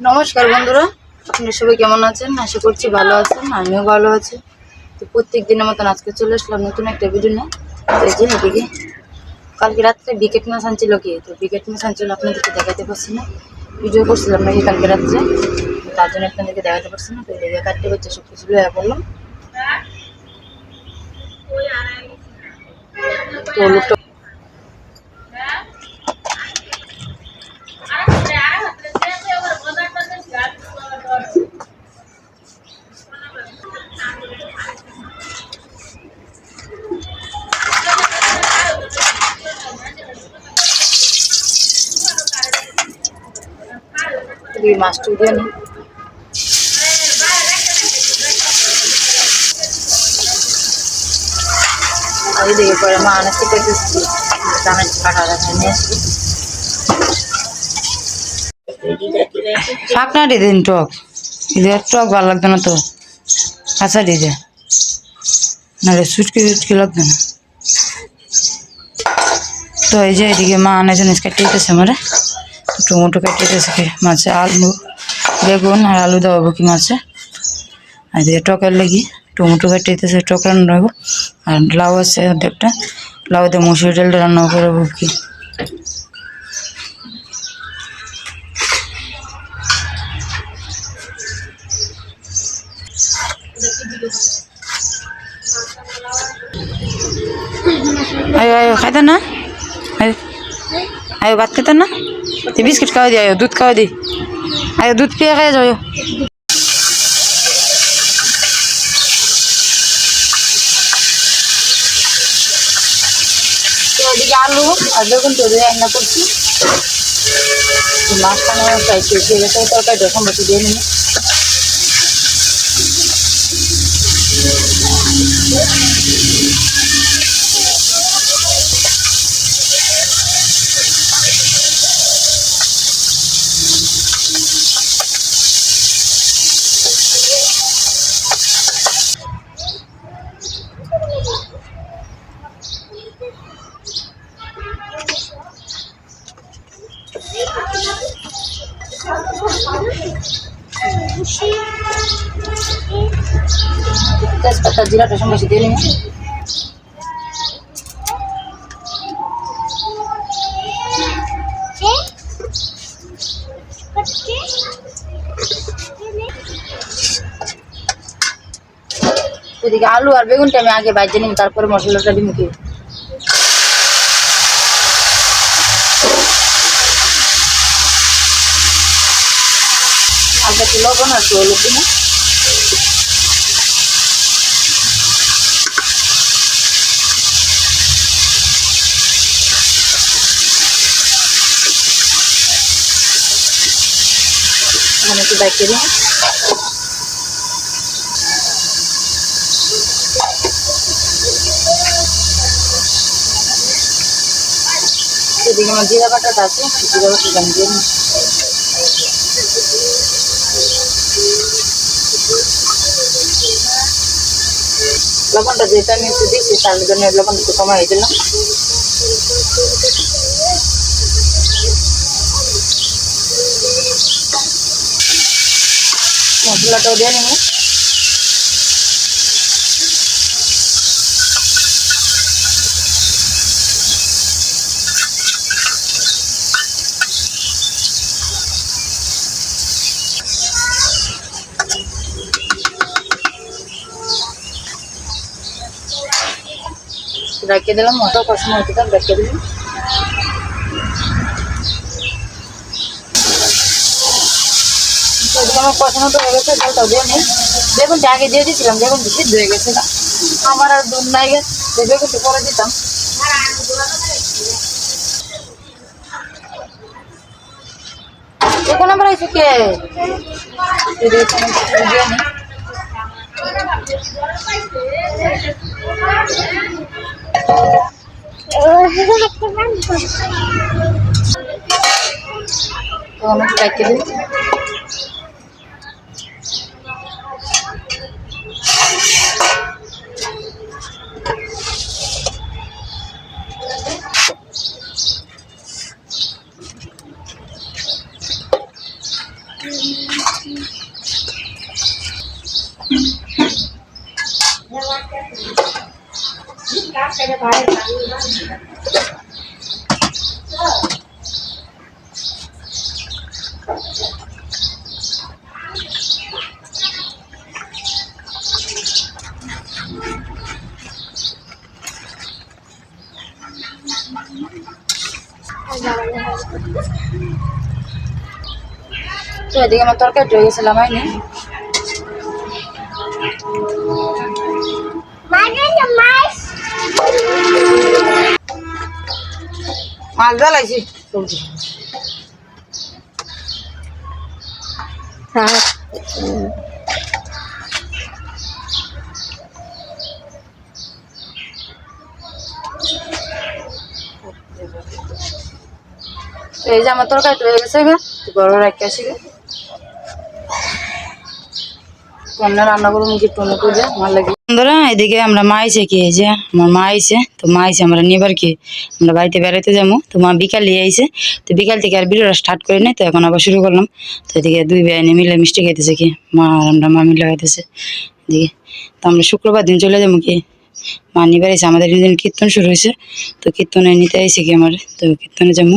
নমস্কার বন্ধুরা, আপনারা সবাই কেমন আছেন? আশা করছি ভালো আছেন, আমিও ভালো আছি। তো প্রত্যেক দিনের মতন আজকে চলে আসলাম নতুন একটা ভিডিও নিয়ে। যে এদিকে, কালকে রাত্রে বিকেট ম্যাচ আনছিল কি? তো বিকেট ম্যাচ আনছিল আপনাদেরকে দেখাতে পারছি না। ভিডিও করছিলাম নাকি কালকে রাত্রে? তার জন্য আপনাদেরকে দেখাতে পারছি না। তো এদিকে কাটতে পারছে সব কিছু বললাম তো এই মাছটা দিয়ে না টক। এদের টক ভালো লাগবে না তো। আচ্ছা দিয়ে দে। নাহলে সুটকি সুটকি লাগবে না। তো এই যে এদিকে মা আনার জন্য কেটে দিতেছে আমার। টমেটো কেটে দিতেছে মাছে, আলু, বেগুন আর আলু দেওয়াবো কি মাছে। আর এদিকে টকের লাগি, টমেটো কেটে দিতেছে টক রান্না হব। আর লাউ আছে অর্ধেকটা। লাউ দিয়ে মুসুর ডালটা রান্না করব কি। আয়ো আয়ো, খাইতে না? আয়ো আয়ো, ভাত খেতে না? তুই বিস্কিট খাওয়া দি আয়ো দুধ খাওয়া দি আয়ো দুধ পেয়ে খাই যাও ওদিকে আলু আর বেগুন তো রান্না করছি মাছটা নেওয়া প্রায় শেষ হয়ে গেছে তরকারিটা সম্ভবত দিয়ে নিই তেজপাতা জিরাটা সঙ্গে দিয়ে নিই ওদিকে আলু আর বেগুনটা আমি আগে বাইজে নিই তারপরে মশলাটা দিই মুখে লবণ একটু হলুদ দিন এখানে একটু বাইকে দিন এদিকে আমার জিরা বাটাটা আছে, জিরা আমি দিয়ে লবণটা যেহেতু আমি একটু দিয়েছি তার জন্য লবণ একটু কমাই দিলাম মশলাটাও দিয়ে নিব। রেখে দিলাম, মতো কষানো হতে থাক রেখে দিলাম। হয়ে গেছে নিই। আগে দিয়ে দিয়েছিলাম বেগুনটা সিদ্ধ হয়ে গেছে না। আমার আর নাই গেছে দিতাম। তো আমি রেখে দিই তো এদিকে আমার তরকারি রয়ে গেছিলাম আইনি মাছ তো এই যে আমার তরকারি হয়ে গেছে গা তো বড় আসি এদিকে আমরা মা আমার মা তো মা আমরা কি, আমরা বাড়িতে যাব। তো মা তো বিকাল থেকে আর স্টার্ট তো এখন আবার শুরু করলাম। তো এদিকে দুই মিলে মিষ্টি কি, মা আর আমরা আমরা শুক্রবার দিন চলে যাব কি, মা নিবার আমাদের কীর্তন শুরু হয়েছে। তো কীর্তনে নিতে আইছে কি আমার, তো কীর্তনে যাব।